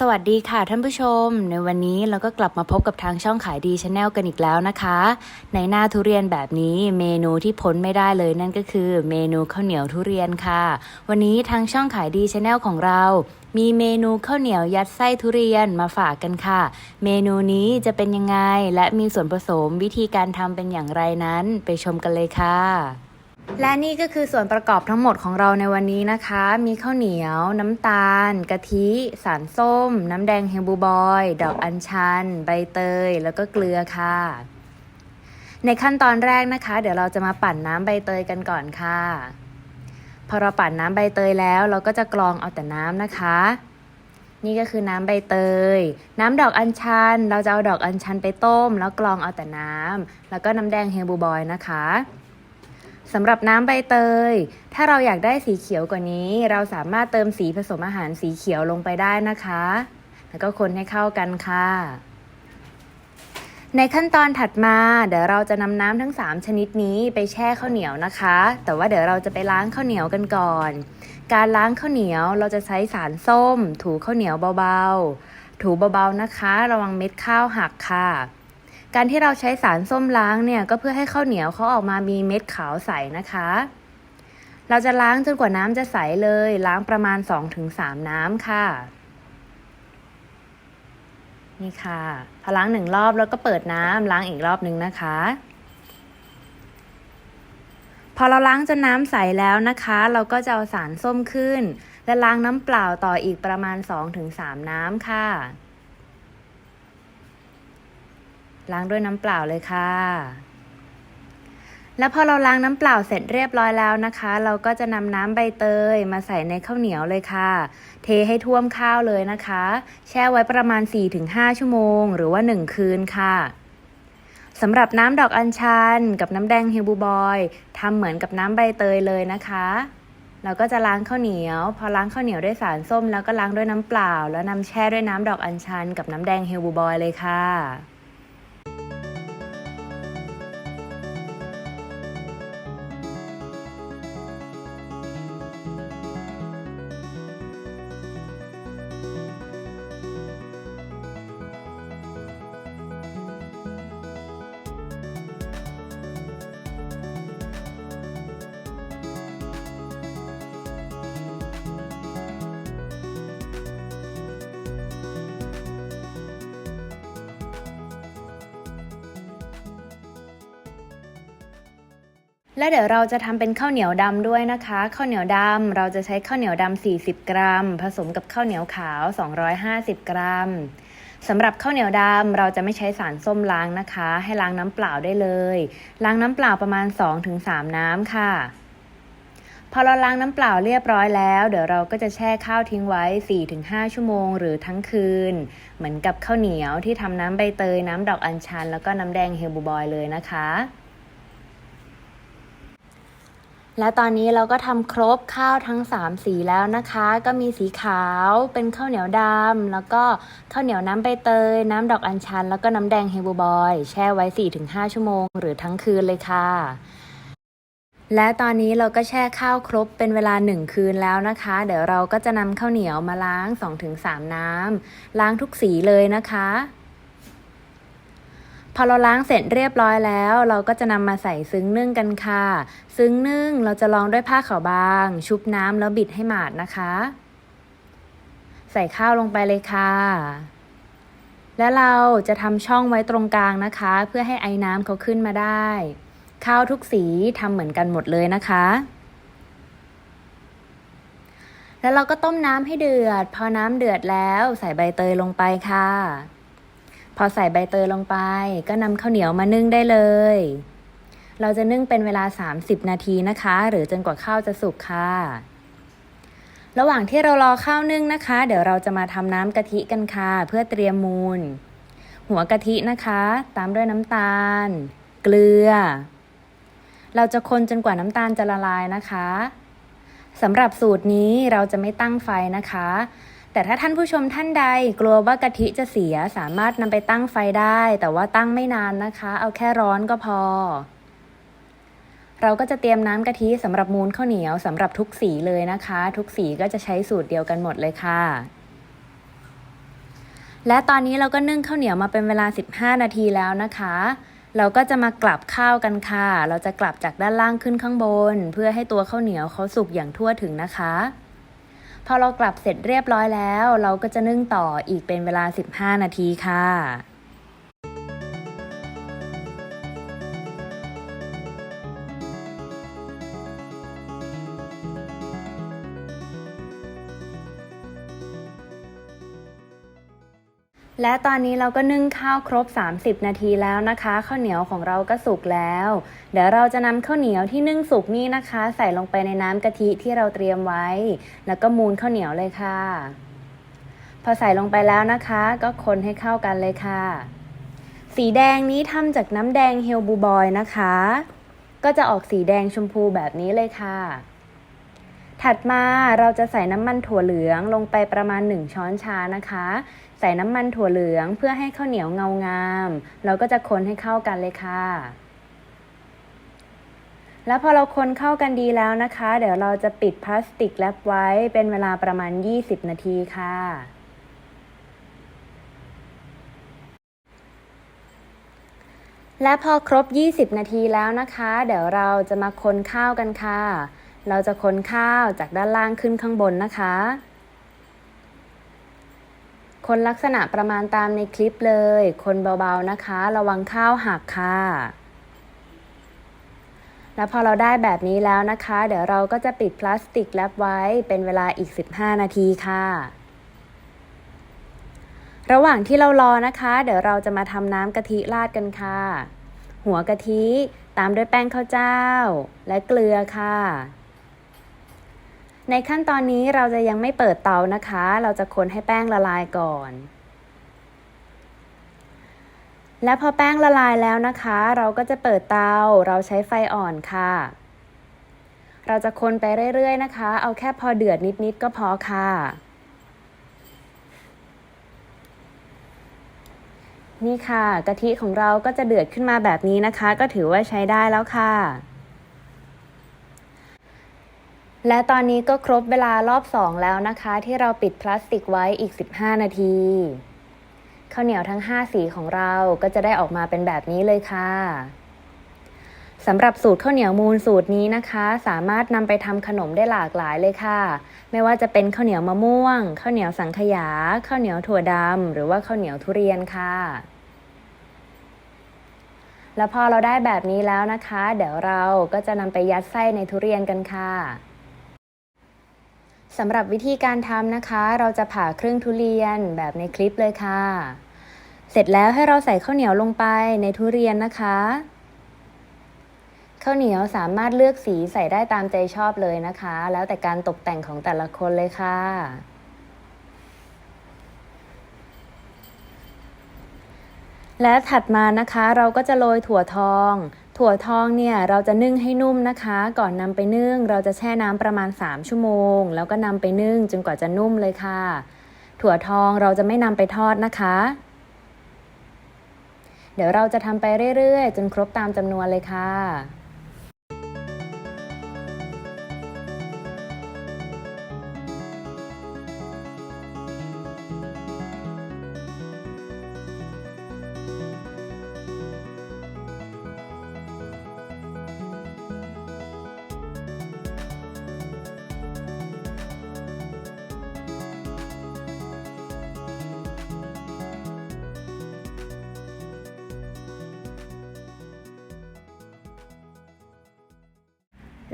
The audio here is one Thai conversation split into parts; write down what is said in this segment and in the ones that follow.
สวัสดีค่ะท่านผู้ชม ในวันนี้เราก็กลับมาพบกับทางช่องขายดีชาแนลกันอีกแล้วนะคะ ในหน้าทุเรียนแบบนี้เมนูที่พ้นไม่ได้เลยนั่นก็คือเมนูข้าวเหนียวทุเรียนค่ะ วันนี้ทางช่องขายดีชาแนลของเรา มีเมนูข้าวเหนียวยัดไส้ทุเรียนมาฝากกันค่ะ เมนูนี้จะเป็นยังไงและมีส่วนผสมวิธีการทำเป็นอย่างไรนั้น ไปชมกันเลยค่ะ และนี่ก็คือส่วนประกอบทั้งหมดของเราในวันนี้นะคะ มีข้าวเหนียว น้ำตาล กะทิ สารส้ม น้ำแดงเฮบูบอย ดอกอัญชัน ใบเตย แล้วก็เกลือค่ะ ในขั้นตอนแรกนะคะ เดี๋ยวเราจะมาปั่นน้ำใบเตยกันก่อนค่ะ พอเราปั่นน้ำใบเตยแล้ว เราก็จะกรองเอาแต่น้ำนะคะ นี่ก็คือน้ำใบเตย น้ำดอกอัญชัน เราจะเอาดอกอัญชันไปต้ม แล้วกรองเอาแต่น้ำแล้วก็น้ำแดงเฮบูบอยนะคะ สำหรับน้ำใบเตย ถ้าเราอยากได้สีเขียวกว่านี้ เราสามารถเติมสีผสมอาหารสีเขียวลงไปได้นะคะ แล้วก็คนให้เข้ากันค่ะ ในขั้นตอนถัดมา เดี๋ยวเราจะนำน้ำทั้ง 3 ชนิดนี้ไปแช่ข้าวเหนียวนะคะ แต่ว่าเดี๋ยวเราจะไปล้างข้าวเหนียวกันก่อน การล้างข้าวเหนียวเราจะใช้สารส้ม ถูข้าวเหนียวเบาๆ ถูเบาๆนะคะ ระวังเม็ดข้าวหักค่ะ การที่เราใช้สารส้มล้างเนี่ยก็เพื่อให้ข้าวเหนียวเขาออกมามีเม็ดขาวใสนะคะ เราจะล้างจนกว่าน้ำจะใสเลย ล้างประมาณ 2-3 น้ำค่ะ นี่ค่ะ พอล้างหนึ่งรอบแล้วก็เปิดน้ำล้างอีกรอบหนึ่งนะคะ พอเราล้างจนน้ำใสแล้วนะคะ เราก็จะเอาสารส้มขึ้น และล้างน้ำเปล่าต่ออีกประมาณ 2-3 น้ำค่ะ ล้างด้วยน้ำเปล่าเลยค่ะ แล้วพอเราล้างน้ำเปล่าเสร็จเรียบร้อยแล้วนะคะ เราก็จะนำน้ำใบเตยมาใส่ในข้าวเหนียวเลยค่ะ เทให้ท่วมข้าวเลยนะคะ แช่ไว้ประมาณ 4-5 ชั่วโมง หรือว่า 1 คืนค่ะสำหรับน้ำดอกอัญชันกับน้ำแดงเฮลบูบอยทำเหมือนกับน้ำใบเตยเลยนะคะเราก็จะล้างข้าวเหนียว พอล้างข้าวเหนียวด้วยสารส้ม แล้วก็ล้างด้วยน้ำเปล่า แล้วนำแช่ด้วยน้ำดอกอัญชันกับน้ำแดงเฮลบูบอยเลยค่ะ และเดี๋ยวเราจะทำเป็นข้าวเหนียวดำด้วยนะคะ ข้าวเหนียวดำเราจะใช้ข้าวเหนียวดำ40 กรัม ผสมกับข้าวเหนียวขาว 250 กรัมสำหรับข้าวเหนียวดำเราจะไม่ใช้สารส้มล้างนะคะ ให้ล้างน้ำเปล่าได้เลย ล้างน้ำเปล่าประมาณ 2-3 น้ำค่ะ พอเราล้างน้ำเปล่าเรียบร้อยแล้ว เดี๋ยวเราก็จะแช่ข้าวทิ้งไว้ 4-5 ชั่วโมง หรือทั้งคืน เหมือนกับข้าวเหนียวที่ทำน้ำใบเตย น้ำดอกอัญชัน แล้วก็น้ำแดงเฮลบูบอยเลยนะคะ และตอนนี้เราก็ทำครบข้าวทั้ง 3 สีแล้วนะคะ ก็มีสีขาวเป็นข้าวเหนียวดำแล้วก็ข้าวเหนียวน้ำใบเตย น้ำดอกอัญชัน แล้วก็น้ำแดงเฮบูบอย แช่ไว้ 4-5 ชั่วโมง หรือทั้งคืนเลยค่ะ และตอนนี้เราก็แช่ข้าวครบเป็นเวลา 1 คืนแล้วนะคะ เดี๋ยวเราก็จะนำข้าวเหนียวมาล้าง 2-3 น้ำล้างทุกสีเลยนะคะ พอเราล้างเสร็จเรียบร้อยแล้ว เราก็จะนำมาใส่ซึ้งนึ่งกันค่ะ ซึ้งนึ่งเราจะรองด้วยผ้าขาวบาง ชุบน้ำแล้วบิดให้หมาดนะคะ ใส่ข้าวลงไปเลยค่ะ และเราจะทำช่องไว้ตรงกลางนะคะ เพื่อให้ไอ้น้ำเขาขึ้นมาได้ ข้าวทุกสีทำเหมือนกันหมดเลยนะคะแล้วเราก็ต้มน้ำให้เดือด พอน้ำเดือดแล้วใส่ใบเตยลงไปค่ะ พอใส่ใบเตยลงไป ก็นำข้าวเหนียวมานึ่งได้เลย เราจะนึ่งเป็นเวลา 30 นาทีนะคะ หรือจนกว่าข้าวจะสุกค่ะ ระหว่างที่เรารอข้าวนึ่งนะคะ เดี๋ยวเราจะมาทำน้ำกะทิกันค่ะ เพื่อเตรียมมูล หัวกะทินะคะ ตามด้วยน้ำตาล เกลือ เราจะคนจนกว่าน้ำตาลจะละลายนะคะสำหรับสูตรนี้เราจะไม่ตั้งไฟนะคะ แต่ถ้าท่านผู้ชมท่านใดกลัวว่ากะทิจะเสียสามารถนำไปตั้งไฟได้ แต่ว่าตั้งไม่นานนะคะ เอาแค่ร้อนก็พอ เราก็จะเตรียมน้ำกะทิสำหรับมูลข้าวเหนียวสำหรับทุกสีเลยนะคะ ทุกสีก็จะใช้สูตรเดียวกันหมดเลยค่ะ และตอนนี้เราก็นึ่งข้าวเหนียวมาเป็นเวลา 15 นาทีแล้วนะคะเราก็จะมากลับข้าวกันค่ะ เราจะกลับจากด้านล่างขึ้นข้างบน เพื่อให้ตัวข้าวเหนียวเขาสุกอย่างทั่วถึงนะคะ พอเรากลับเสร็จเรียบร้อยแล้ว เราก็จะนึ่งต่ออีกเป็นเวลา 15 นาทีค่ะ และตอนนี้เราก็นึ่งข้าวครบ 30 นาทีแล้วนะคะ ข้าวเหนียวของเราก็สุกแล้ว เดี๋ยวเราจะนำข้าวเหนียวที่นึ่งสุกนี่นะคะ ใส่ลงไปในน้ำกะทิที่เราเตรียมไว้ แล้วก็มูนข้าวเหนียวเลยค่ะ พอใส่ลงไปแล้วนะคะ ก็คนให้เข้ากันเลยค่ะ สีแดงนี้ทำจากน้ำแดงเฮลบูบอยนะคะ ก็จะออกสีแดงชมพูแบบนี้เลยค่ะ ถัดมาเราจะใส่น้ำมันถั่วเหลืองลงไปประมาณ 1 ช้อนชานะคะ ใส่น้ำมันถั่วเหลืองเพื่อให้ข้าวเหนียวเงางาม เราก็จะคนให้เข้ากันเลยค่ะ แล้วพอเราคนเข้ากันดีแล้วนะคะ เดี๋ยวเราจะปิดพลาสติกแรปไว้เป็นเวลาประมาณ 20 นาทีค่ะและพอครบ 20 นาทีแล้วนะคะ เดี๋ยวเราจะมาคนข้าวกันค่ะ เราจะคนข้าวจากด้านล่างขึ้นข้างบนนะคะ คนลักษณะประมาณตามในคลิปเลย คนเบาๆนะคะ ระวังข้าวหักค่ะแล้วพอเราได้แบบนี้แล้วนะคะ เดี๋ยวเราก็จะปิดพลาสติกแรปไว้เป็นเวลาอีก 15 นาทีค่ะ ระหว่างที่เรารอนะคะ เดี๋ยวเราจะมาทำน้ำกะทิราดกันค่ะ หัวกะทิตามด้วยแป้งข้าวเจ้า และเกลือค่ะ ในขั้นตอนนี้เราจะยังไม่เปิดเตานะคะ เราจะคนให้แป้งละลายก่อน และพอแป้งละลายแล้วนะคะ เราก็จะเปิดเตา เราใช้ไฟอ่อนค่ะ เราจะคนไปเรื่อยๆนะคะ เอาแค่พอเดือดนิดๆก็พอค่ะนี่ค่ะ กะทิของเราก็จะเดือดขึ้นมาแบบนี้นะคะ ก็ถือว่าใช้ได้แล้วค่ะ และตอนนี้ก็ครบเวลารอบ 2 แล้วนะคะ ที่เราปิดพลาสติกไว้อีก 15 นาทีข้าวเหนียวทั้ง 5 สีของเราก็จะได้ออกมาเป็นแบบนี้เลยค่ะสำหรับสูตรข้าวเหนียวมูลสูตรนี้นะคะ สามารถนำไปทำขนมได้หลากหลายเลยค่ะ ไม่ว่าจะเป็นข้าวเหนียวมะม่วงข้าวเหนียวสังขยาข้าวเหนียวถั่วดำหรือว่าข้าวเหนียวทุเรียนค่ะ แล้วพอเราได้แบบนี้แล้วนะคะ เดี๋ยวเราก็จะนำไปยัดไส้ในทุเรียนกันค่ะ สำหรับวิธีการทำนะคะ เราจะผ่าครึ่งทุเรียนแบบในคลิปเลยค่ะ เสร็จแล้วให้เราใส่ข้าวเหนียวลงไปในทุเรียนนะคะข้าวเหนียวสามารถเลือกสีใส่ได้ตามใจชอบเลยนะคะ แล้วแต่การตกแต่งของแต่ละคนเลยค่ะ และถัดมานะคะเราก็จะโรยถั่วทอง ถั่วทองเนี่ยเราจะนึ่งให้นุ่มนะคะ ก่อนนำไปนึ่งเราจะแช่น้ำประมาณ 3 ชั่วโมง แล้วก็นำไปนึ่งจนกว่าจะนุ่มเลยค่ะ ถั่วทองเราจะไม่นำไปทอดนะคะ เดี๋ยวเราจะทำไปเรื่อยๆ จนครบตามจำนวนเลยค่ะ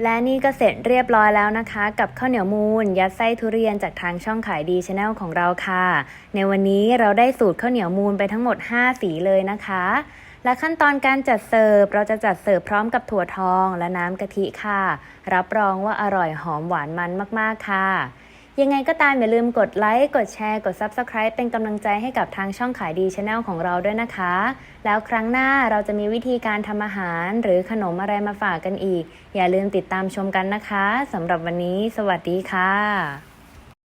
และนี่ก็เสร็จเรียบร้อยแล้วนะคะ กับข้าวเหนียวมูนยัดไส้ทุเรียนจากทางช่องขายดีชาแนลของเราค่ะ ในวันนี้เราได้สูตรข้าวเหนียวมูนไปทั้งหมด 5 สีเลยนะคะ และขั้นตอนการจัดเสิร์ฟเราจะจัดเสิร์ฟพร้อมกับถั่วทองและน้ำกะทิค่ะ รับรองว่าอร่อยหอมหวานมันมากๆค่ะ ยังไงก็ตามอย่าลืมกดไลค์ กดแชร์ กด Subscribe เป็นกำลังใจให้กับทางช่องขายดีชาแนลของเราด้วยนะคะ แล้วครั้งหน้าเราจะมีวิธีการทำอาหารหรือขนมอะไรมาฝากกันอีก อย่าลืมติดตามชมกันนะคะสำหรับวันนี้ สวัสดีค่ะ